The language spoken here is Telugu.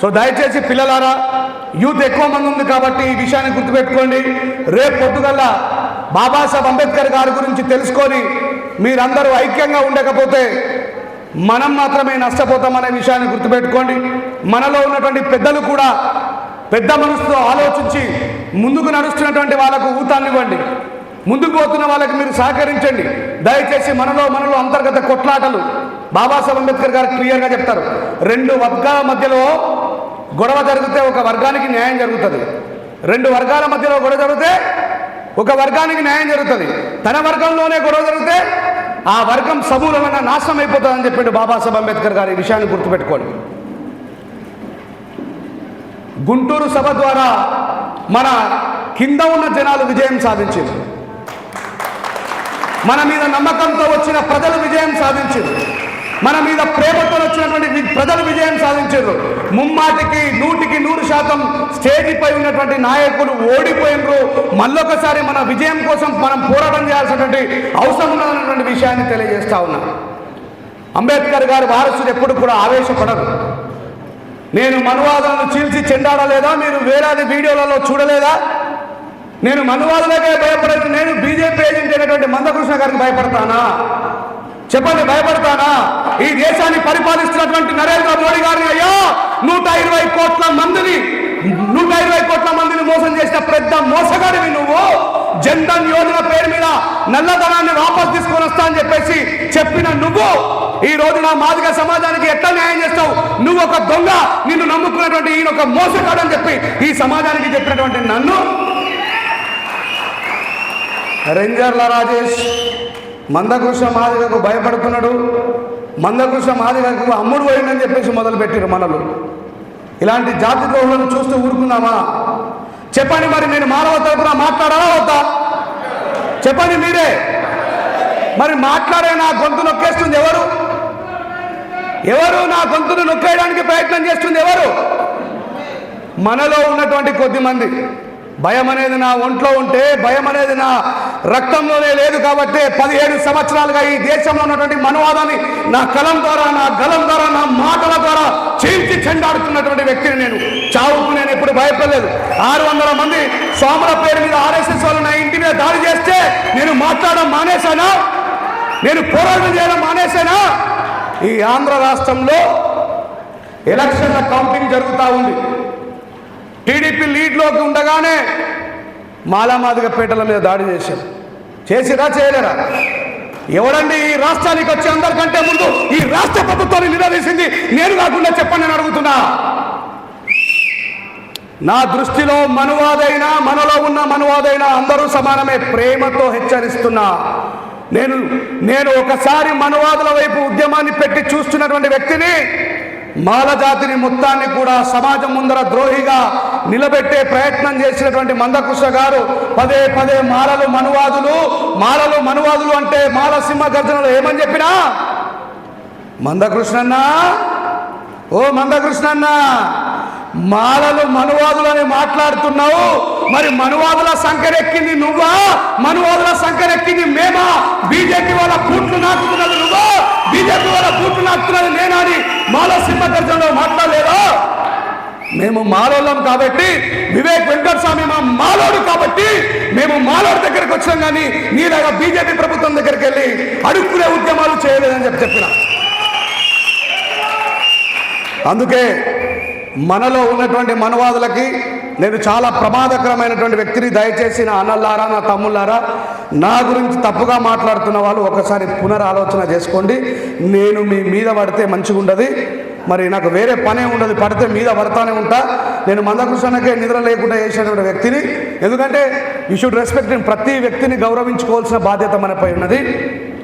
సో దయచేసి పిల్లలారా యూత్ ఎక్కువ మంది ఉంది కాబట్టి ఈ విషయాన్ని గుర్తుపెట్టుకోండి. రేపు పొద్దుగల్లా బాబాసాహెబ్ అంబేద్కర్ గారి గురించి తెలుసుకొని మీరందరూ ఐక్యంగా ఉండకపోతే మనం మాత్రమే నష్టపోతామనే విషయాన్ని గుర్తుపెట్టుకోండి. మనలో ఉన్నటువంటి పెద్దలు కూడా పెద్ద మనసుతో ఆలోచించి ముందుకు నడుస్తున్నటువంటి వాళ్ళకు ఊతాన్నివ్వండి ముందుకు పోతున్న వాళ్ళకి మీరు సహకరించండి. దయచేసి మనలో మనలో అంతర్గత కొట్లాటలు బాబాసాహెబ్ అంబేద్కర్ గారు క్లియర్గా చెప్తారు. రెండు వర్గాల మధ్యలో గొడవ జరిగితే ఒక వర్గానికి న్యాయం జరుగుతుంది. రెండు వర్గాల మధ్యలో గొడవ జరిగితే ఒక వర్గానికి న్యాయం జరుగుతుంది. తన వర్గంలోనే గొడవ జరిగితే ఆ వర్గం సమూలమైన నాశనం అయిపోతుందని చెప్పాడు బాబాసాహెబ్ అంబేద్కర్ గారు. ఈ విషయాన్ని గుర్తుపెట్టుకోండి. గుంటూరు సభ ద్వారా మన కింద ఉన్న జనాలు విజయం సాధించింది. మన మీద నమ్మకంతో వచ్చిన ప్రజలు విజయం సాధించింది. మన మీద ప్రేమతో ఉన్నటువంటి ప్రజలు విజయం సాధించారు. ముమ్మాటికి నూటికి నూరు శాతం స్టేజిపై ఉన్నటువంటి నాయకులు ఓడిపోయినరు. మళ్ళొకసారి మన విజయం కోసం మనం పోరాటం చేయాల్సినటువంటి అవసరం ఉన్నటువంటి విషయాన్ని తెలియజేస్తా ఉన్నా. అంబేద్కర్ గారి వారసుడు ఎప్పుడు కూడా ఆవేశపడరు. నేను మనువాదాలను చీల్చి చెండాడలేదా? మీరు వేలాది వీడియోలలో చూడలేదా? నేను మనువాదులకే భయపడదు నేను బీజేపీ ఏజెంట్ అయినటువంటి మందకృష్ణ గారికి భయపడతానా? చెప్పండి భయపడతానా? ఈ దేశాన్ని పరిపాలిస్తున్నటువంటి నరేంద్ర మోడీ గారిని అయ్యా నూట ఇరవై కోట్ల మందిని నూట ఇరవై కోట్ల మందిని మోసం చేసిన పెద్ద మోసగాడివి నువ్వు. జన్ధన్ యోజన పేరు మీద నల్లధనాన్ని వాపస్ తీసుకొని వస్తా అని చెప్పేసి చెప్పిన నువ్వు. ఈ రోజు నా మాదిగ సమాజానికి ఎట్లా న్యాయం చేస్తావు? నువ్వు ఒక దొంగ నిన్ను నమ్ముకున్నటువంటి ఈయన ఒక మోసగాడు అని చెప్పి ఈ సమాజానికి చెప్పినటువంటి నన్ను. రేంజర్ల రాజేష్. మందకృష్ణ మాదిగకు భయపడుతున్నాడు మందకృష్ణ మాదిగకు అమ్ముడు పోయిందని చెప్పేసి మొదలుపెట్టారు మనలు. ఇలాంటి జాతి ద్రోహులను చూస్తూ ఊరుకుందామా? చెప్పండి మరి నేను మానవ తరపున మాట్లాడాలా వద్దా? చెప్పండి మీరే. మరి మాట్లాడే నా గొంతు నొక్కేస్తుంది ఎవరు? ఎవరు నా గొంతును నొక్కేయడానికి ప్రయత్నం చేస్తుంది ఎవరు? మనలో ఉన్నటువంటి కొద్ది మంది. భయం అనేది నా ఒంట్లో ఉంటే భయం అనేది నా రక్తంలోనే లేదు కాబట్టి పదిహేడు సంవత్సరాలుగా ఈ దేశంలో ఉన్నటువంటి మనవాదాన్ని నా కలం ద్వారా నా గలం ద్వారా నా మాటల ద్వారా చీల్చి చెండాడుతున్నటువంటి వ్యక్తిని నేను. చావుకు నేను ఎప్పుడు భయపడలేదు. ఆరు వందల మంది సోమల పేరు మీద ఆర్ఎస్ఎస్ వాళ్ళు నా ఇంటి మీద దాడి చేస్తే నేను మాట్లాడడం మానేశానా? నేను పోరాటం చేయడం మానేశానా? ఈ ఆంధ్ర రాష్ట్రంలో ఎలక్షన్ల కౌంటింగ్ జరుగుతూ ఉంది. టీడీపీ లీడ్లోకి ఉండగానే మాలామాదిగపేటల మీద దాడి చేశారు. చేసిరా చేయలేరా? ఎవరండి ఈ రాష్ట్రానికి వచ్చి అందరికంటే ముందు ఈ రాష్ట్ర ప్రభుత్వాన్ని నిలదీసింది? నేను కాకుండా చెప్పండి అని అడుగుతున్నా. నా దృష్టిలో మనువాదైనా మనలో ఉన్న మనువాదైనా అందరూ సమానమే. ప్రేమతో హెచ్చరిస్తున్నా. నేను నేను ఒకసారి మనువాదుల వైపు ఉద్యమాన్ని పెట్టి చూస్తున్నటువంటి వ్యక్తిని మాలజాతిని మొత్తాన్ని కూడా సమాజం ముందర ద్రోహిగా నిలబెట్టే ప్రయత్నం చేసినటువంటి మందకృష్ణ గారు పదే పదే మాలలు మనువాదులు మాలలు మనువాదులు అంటే మాల సింహ గర్జనలు ఏమని చెప్పినా? మందకృష్ణన్నా ఓ మందకృష్ణన్నా! మాలలు మనువాదులని మాట్లాడుతున్నావు. మరి మనువాదుల సంఖ్యరెక్కింది నువ్వా? మనువాదుల సంఖ్యరెక్కింది మేమా? బీజేపీ వాళ్ళ బూట్లు నాకుతున్నది నువ్వా? బీజేపీ వాళ్ళ బూట్లు నాకుతున్నది నేనా అని మాల సింహదర్శనంలో మాట్లాడలేదా? మేము మాలోళ్ళం కాబట్టి వివేక్ వెంకటస్వామి మా మాలోడు కాబట్టి మేము మాలోడు దగ్గరకు వచ్చాం కానీ నీలాగా బీజేపీ ప్రభుత్వం దగ్గరికి వెళ్ళి అడుక్కునే ఉద్యమాలు చేయలేదని చెప్పి చెప్పిన. అందుకే మనలో ఉన్నటువంటి మనవాదులకి నేను చాలా ప్రమాదకరమైనటువంటి వ్యక్తిని దయచేసి నా అన్నల్లారా నా తమ్ముళ్ళారా నా గురించి తప్పుగా మాట్లాడుతున్న వాళ్ళు ఒకసారి పునరాలోచన చేసుకోండి. నేను మీ మీద పడితే మంచిగా ఉండదు. మరి నాకు వేరే పనే ఉండదు పడితే మీద పడతానే ఉంటా. నేను మందకృష్ణకే నిద్ర లేకుండా చేసినటువంటి వ్యక్తిని. ఎందుకంటే యూ షుడ్ రెస్పెక్ట్ ప్రతి వ్యక్తిని గౌరవించుకోవాల్సిన బాధ్యత మనపై ఉన్నది.